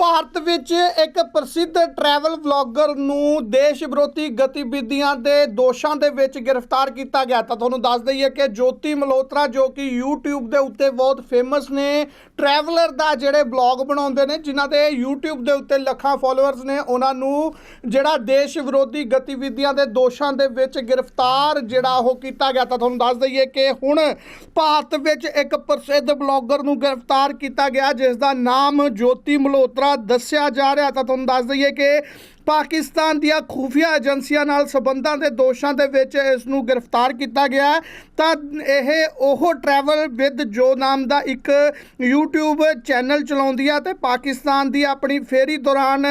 ਭਾਰਤ ਵਿੱਚ ਇੱਕ ਪ੍ਰਸਿੱਧ ਟਰੈਵਲ ਵਲੌਗਰ ਨੂੰ ਦੇਸ਼ ਵਿਰੋਧੀ ਗਤੀਵਿਧੀਆਂ ਦੇ ਦੋਸ਼ਾਂ ਦੇ ਵਿੱਚ ਗ੍ਰਿਫਤਾਰ ਕੀਤਾ ਗਿਆ। ਤਾਂ ਤੁਹਾਨੂੰ ਦੱਸ ਦਈਏ ਕਿ ਜੋਤੀ ਮਲਹੋਤਰਾ ਜੋ ਕਿ YouTube ਦੇ ਉੱਤੇ ਬਹੁਤ ਫੇਮਸ ਨੇ ਟਰੈਵਲਰ ਦਾ ਜਿਹੜੇ ਵਲੌਗ ਬਣਾਉਂਦੇ ਨੇ, ਜਿਨ੍ਹਾਂ ਦੇ YouTube ਦੇ ਉੱਤੇ ਲੱਖਾਂ ਫਾਲੋਅਰਸ ਨੇ, ਉਹਨਾਂ ਨੂੰ ਜਿਹੜਾ ਦੇਸ਼ ਵਿਰੋਧੀ ਗਤੀਵਿਧੀਆਂ ਦੇ ਦੋਸ਼ਾਂ ਦੇ ਵਿੱਚ ਗ੍ਰਿਫਤਾਰ ਜਿਹੜਾ ਉਹ ਕੀਤਾ ਗਿਆ। ਤਾਂ ਤੁਹਾਨੂੰ ਦੱਸ ਦਈਏ ਕਿ ਹੁਣ ਭਾਰਤ ਵਿੱਚ ਇੱਕ ਪ੍ਰਸਿੱਧ ਬਲੌਗਰ ਨੂੰ ਗ੍ਰਿਫਤਾਰ ਕੀਤਾ ਗਿਆ, ਜਿਸ ਦਾ ਨਾਮ ਜੋਤੀ ਮਲਹੋਤਰਾ ਦੱਸਿਆ ਜਾ ਰਿਹਾ, ਤਾਂ ਤੁਹਾਨੂੰ ਦੱਸ ਦਈਏ ਕਿ ਪਾਕਿਸਤਾਨ ਦੀਆਂ ਖੂਫੀਆ ਏਜੰਸੀਆਂ ਨਾਲ ਸਬੰਧਾਂ ਦੇ ਦੋਸ਼ਾਂ ਦੇ ਵਿੱਚ ਇਸ ਨੂੰ ਗ੍ਰਿਫਤਾਰ ਕੀਤਾ ਗਿਆ ਤਾਂ ਇਹ ਉਹ ਟਰੈਵਲ ਵਿਦ ਜੋ ਨਾਮ ਦਾ ਇੱਕ YouTube ਚੈਨਲ ਚਲਾਉਂਦੀ ਆ ਤੇ ਪਾਕਿਸਤਾਨ ਦੀ ਆਪਣੀ ਫੇਰੀ ਦੌਰਾਨ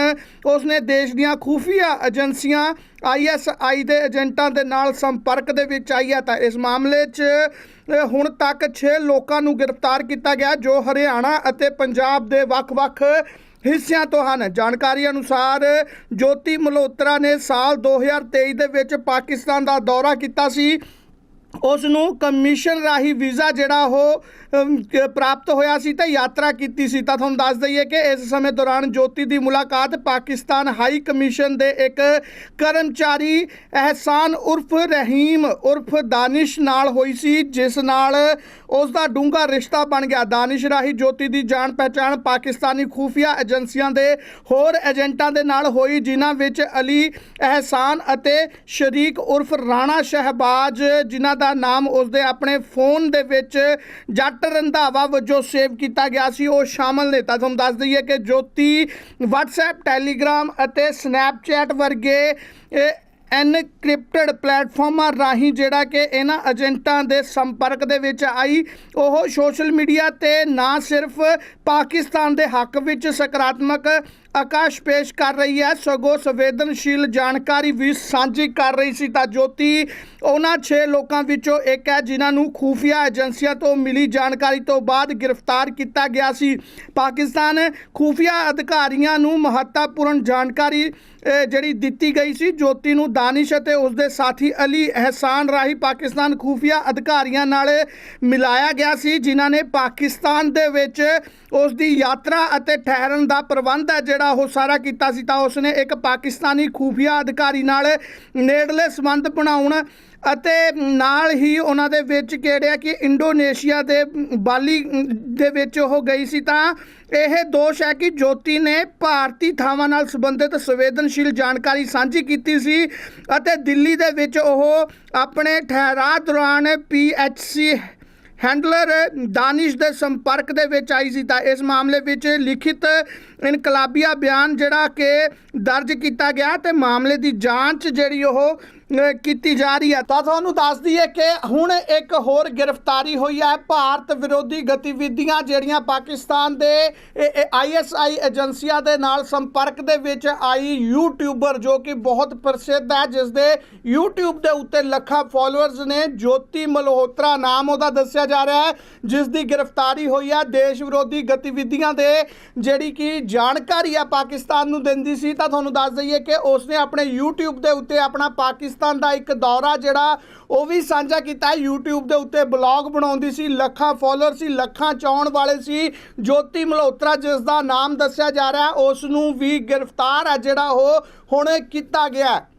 ਉਸਨੇ ਦੇਸ਼ ਦੀਆਂ ਖੂਫੀਆ ਏਜੰਸੀਆਂ ISI ਦੇ ਏਜੰਟਾਂ ਦੇ ਨਾਲ ਸੰਪਰਕ ਦੇ ਵਿੱਚ ਆਈ ਹੈ ਤਾਂ ਇਸ ਮਾਮਲੇ 'ਚ ਹੁਣ ਤੱਕ 6 ਲੋਕਾਂ ਨੂੰ ਗ੍ਰਿਫਤਾਰ ਕੀਤਾ ਗਿਆ, ਜੋ ਹਰਿਆਣਾ ਅਤੇ ਪੰਜਾਬ ਦੇ ਵੱਖ-ਵੱਖ ਹਿੱਸਿਆਂ ਤੋਂ ਹਨ। ਜਾਣਕਾਰੀ ਅਨੁਸਾਰ ਜੋਤੀ ਮਲਹੋਤਰਾ ਨੇ ਸਾਲ 2023 ਦੇ ਵਿੱਚ ਪਾਕਿਸਤਾਨ ਦਾ ਦੌਰਾ ਕੀਤਾ ਸੀ। ਉਸ ਨੂੰ ਕਮਿਸ਼ਨ ਰਾਹੀਂ ਵੀਜ਼ਾ ਜਿਹੜਾ ਉਹ ਪ੍ਰਾਪਤ ਹੋਇਆ ਸੀ ਤੇ ਯਾਤਰਾ ਕੀਤੀ ਸੀ। ਤਾਂ ਤੁਹਾਨੂੰ ਦੱਸ ਦਈਏ ਕਿ ਇਸ ਸਮੇਂ ਦੌਰਾਨ ਜੋਤੀ ਦੀ ਮੁਲਾਕਾਤ ਪਾਕਿਸਤਾਨ ਹਾਈ ਕਮਿਸ਼ਨ ਦੇ ਇੱਕ ਕਰਮਚਾਰੀ ਅਹਿਸਾਨ ਉਰਫ ਰਹੀਮ ਉਰਫ ਦਾਨਿਸ਼ ਨਾਲ ਹੋਈ ਸੀ, ਜਿਸ ਨਾਲ ਉਸ ਦਾ ਡੂੰਘਾ ਰਿਸ਼ਤਾ ਬਣ ਗਿਆ। ਦਾਨਿਸ਼ ਰਾਹੀਂ ਜੋਤੀ ਦੀ ਜਾਣ ਪਹਿਚਾਣ ਪਾਕਿਸਤਾਨੀ ਖੂਫੀਆ ਏਜੰਸੀਆਂ ਦੇ ਹੋਰ ਏਜੰਟਾਂ ਦੇ ਨਾਲ ਹੋਈ, ਜਿਨ੍ਹਾਂ ਵਿੱਚ ਅਲੀ ਅਹਿਸਾਨ ਅਤੇ ਸ਼ਰੀਕ ਉਰਫ ਰਾਣਾ ਸ਼ਹਿਬਾਜ਼, ਜਿਨ੍ਹਾਂ ਦਾ ਨਾਮ ਉਸਦੇ ਆਪਣੇ ਫੋਨ ਦੇ ਵਿੱਚ ਜੱਟ ਰੰਧਾਵਾ ਵਜੋਂ ਸੇਵ ਕੀਤਾ ਗਿਆ ਸੀ। ਉਹ ਸ਼ਾਮਲ ਨੇ। ਤਾਂ ਤੁਹਾਨੂੰ ਦੱਸ ਦਈਏ ਕਿ ਜੋਤੀ WhatsApp, Telegram ਅਤੇ Snapchat ਵਰਗੇ ਐਨਕ੍ਰਿਪਟਡ ਪਲੇਟਫਾਰਮਾਂ ਰਾਹੀਂ ਜਿਹੜਾ ਕਿ ਇਹਨਾਂ ਏਜੰਟਾਂ ਦੇ ਸੰਪਰਕ ਦੇ ਵਿੱਚ ਆਈ। ਉਹ ਸੋਸ਼ਲ ਮੀਡੀਆ ਤੇ ਨਾ ਸਿਰਫ ਪਾਕਿਸਤਾਨ ਦੇ ਹੱਕ ਵਿੱਚ ਸਕਾਰਾਤਮਕ ਆਕਾਸ਼ ਪੇਸ਼ ਕਰ ਰਹੀ ਹੈ। ਸਗੋਂ ਸੰਵੇਦਨਸ਼ੀਲ ਜਾਣਕਾਰੀ ਵੀ ਸਾਂਝੀ ਕਰ ਰਹੀ ਸੀ ਤਾਂ ਜੋਤੀ, ਉਹਨਾਂ 6 ਲੋਕਾਂ ਵਿੱਚੋਂ ਇੱਕ ਹੈ ਜਿਨ੍ਹਾਂ ਨੂੰ ਖੂਫੀਆ ਏਜੰਸੀਆਂ ਤੋਂ ਮਿਲੀ ਜਾਣਕਾਰੀ ਤੋਂ ਬਾਅਦ ਗ੍ਰਿਫਤਾਰ ਕੀਤਾ ਗਿਆ ਸੀ। ਪਾਕਿਸਤਾਨ ਖੂਫੀਆ ਅਧਿਕਾਰੀਆਂ ਨੂੰ ਮਹੱਤਵਪੂਰਨ ਜਾਣਕਾਰੀ ਜਿਹੜੀ ਦਿੱਤੀ ਗਈ ਸੀ। ਜੋਤੀ ਨੂੰ ਦਾਨਿਸ਼ ਅਤੇ ਉਸਦੇ ਸਾਥੀ ਅਲੀ ਅਹਿਸਾਨ ਰਾਹੀਂ ਪਾਕਿਸਤਾਨ ਖੂਫੀਆ ਅਧਿਕਾਰੀਆਂ ਨਾਲ ਮਿਲਾਇਆ ਗਿਆ ਸੀ, ਜਿਨ੍ਹਾਂ ਨੇ ਪਾਕਿਸਤਾਨ ਦੇ ਵਿੱਚ ਉਸ ਦੀ ਯਾਤਰਾ ਅਤੇ ਠਹਿਰਨ ਦਾ ਪ੍ਰਬੰਧ ਹੈ ਜਿਹੜਾ ਉਹ ਸਾਰਾ ਕੀਤਾ ਸੀ ਤਾਂ ਉਸਨੇ ਇੱਕ ਪਾਕਿਸਤਾਨੀ ਖੂਫੀਆ ਅਧਿਕਾਰੀ ਨਾਲ ਨੇੜਲੇ ਸੰਬੰਧ ਬਣਾਉਣ ਅਤੇ ਨਾਲ ਹੀ ਉਹਨਾਂ ਦੇ ਵਿੱਚ ਕਿਹੜੇ ਕਿ ਇੰਡੋਨੇਸ਼ੀਆ ਦੇ ਬਾਲੀ ਦੇ ਵਿੱਚ ਉਹ ਗਈ ਸੀ ਤਾਂ ਇਹ ਦੋਸ਼ ਹੈ ਕਿ ਜੋਤੀ ਨੇ ਭਾਰਤੀ ਥਾਵਾਂ ਨਾਲ ਸੰਬੰਧਿਤ ਸੰਵੇਦਨਸ਼ੀਲ ਜਾਣਕਾਰੀ ਸਾਂਝੀ ਕੀਤੀ ਸੀ ਅਤੇ ਦਿੱਲੀ ਦੇ ਵਿੱਚ ਉਹ ਆਪਣੇ ਠਹਿਰਾ ਦੌਰਾਨ ਪੀਐਚਸੀ ਹੈਂਡਲਰ ਦਾਨਿਸ਼ ਦੇ ਸੰਪਰਕ ਦੇ ਵਿੱਚ ਆਈ ਸੀ ਤਾਂ ਇਸ ਮਾਮਲੇ ਵਿੱਚ ਲਿਖਿਤ ਇਨਕਲਾਬੀਆ ਬਿਆਨ ਜਿਹੜਾ ਕਿ ਦਰਜ ਕੀਤਾ ਗਿਆ ਤੇ ਮਾਮਲੇ ਦੀ ਜਾਂਚ ਜਿਹੜੀ ਉਹ ਕੀਤੀ ਜਾ ਰਹੀ ਹੈ। ਤਾਂ ਤੁਹਾਨੂੰ ਦੱਸ ਦਈਏ ਕਿ ਹੁਣ ਇੱਕ ਹੋਰ ਗ੍ਰਿਫਤਾਰੀ ਹੋਈ ਹੈ। ਭਾਰਤ ਵਿਰੋਧੀ ਗਤੀਵਿਧੀਆਂ ਜਿਹੜੀਆਂ ਪਾਕਿਸਤਾਨ ਦੇ ਆਈਐਸਆਈ ਏਜੰਸੀਆਂ ਦੇ ਨਾਲ ਸੰਪਰਕ ਦੇ ਵਿੱਚ ਆਈ ਯੂਟਿਊਬਰ ਜੋ ਕਿ ਬਹੁਤ ਪ੍ਰਸਿੱਧ ਹੈ, ਜਿਸ ਦੇ YouTube ਦੇ ਉੱਤੇ ਲੱਖਾਂ ਫਾਲੋਅਰਸ ਨੇ ਜੋਤੀ ਮਲਹੋਤਰਾ ਨਾਮ ਉਹਦਾ ਦੱਸਿਆ ਜਾ ਰਿਹਾ ਹੈ, ਜਿਸ ਦੀ ਗ੍ਰਿਫਤਾਰੀ ਹੋਈ ਹੈ। ਦੇਸ਼ ਵਿਰੋਧੀ ਗਤੀਵਿਧੀਆਂ ਦੇ ਜਿਹੜੀ ਕਿ ਜਾਣਕਾਰੀ ਆ ਪਾਕਿਸਤਾਨ ਨੂੰ ਦਿੰਦੀ ਸੀ, ਤਾਂ ਤੁਹਾਨੂੰ ਦੱਸ ਦਈਏ ਕਿ ਉਸਨੇ ਆਪਣੇ YouTube ਦੇ ਉੱਤੇ ਆਪਣਾ ਪਾਕਿਸਤਾਨ ਦਾ ਇੱਕ ਦੌਰਾ ਜਿਹੜਾ ਉਹ ਵੀ ਸਾਂਝਾ ਕੀਤਾ ਹੈ। YouTube ਦੇ ਉੱਤੇ ਬਲੌਗ ਬਣਾਉਂਦੀ ਸੀ ਲੱਖਾਂ ਫਾਲੋਅਰ ਸੀ ਲੱਖਾਂ ਚਾਉਣ ਵਾਲੇ ਸੀ ਜੋਤੀ ਮਲਹੋਤਰਾ ਜਿਸ ਦਾ ਨਾਮ ਦੱਸਿਆ ਜਾ ਰਿਹਾ ਹੈ, ਉਸ ਨੂੰ ਵੀ ਗ੍ਰਿਫਤਾਰ ਹੈ ਜਿਹੜਾ ਉਹ ਹੁਣ ਕੀਤਾ ਗਿਆ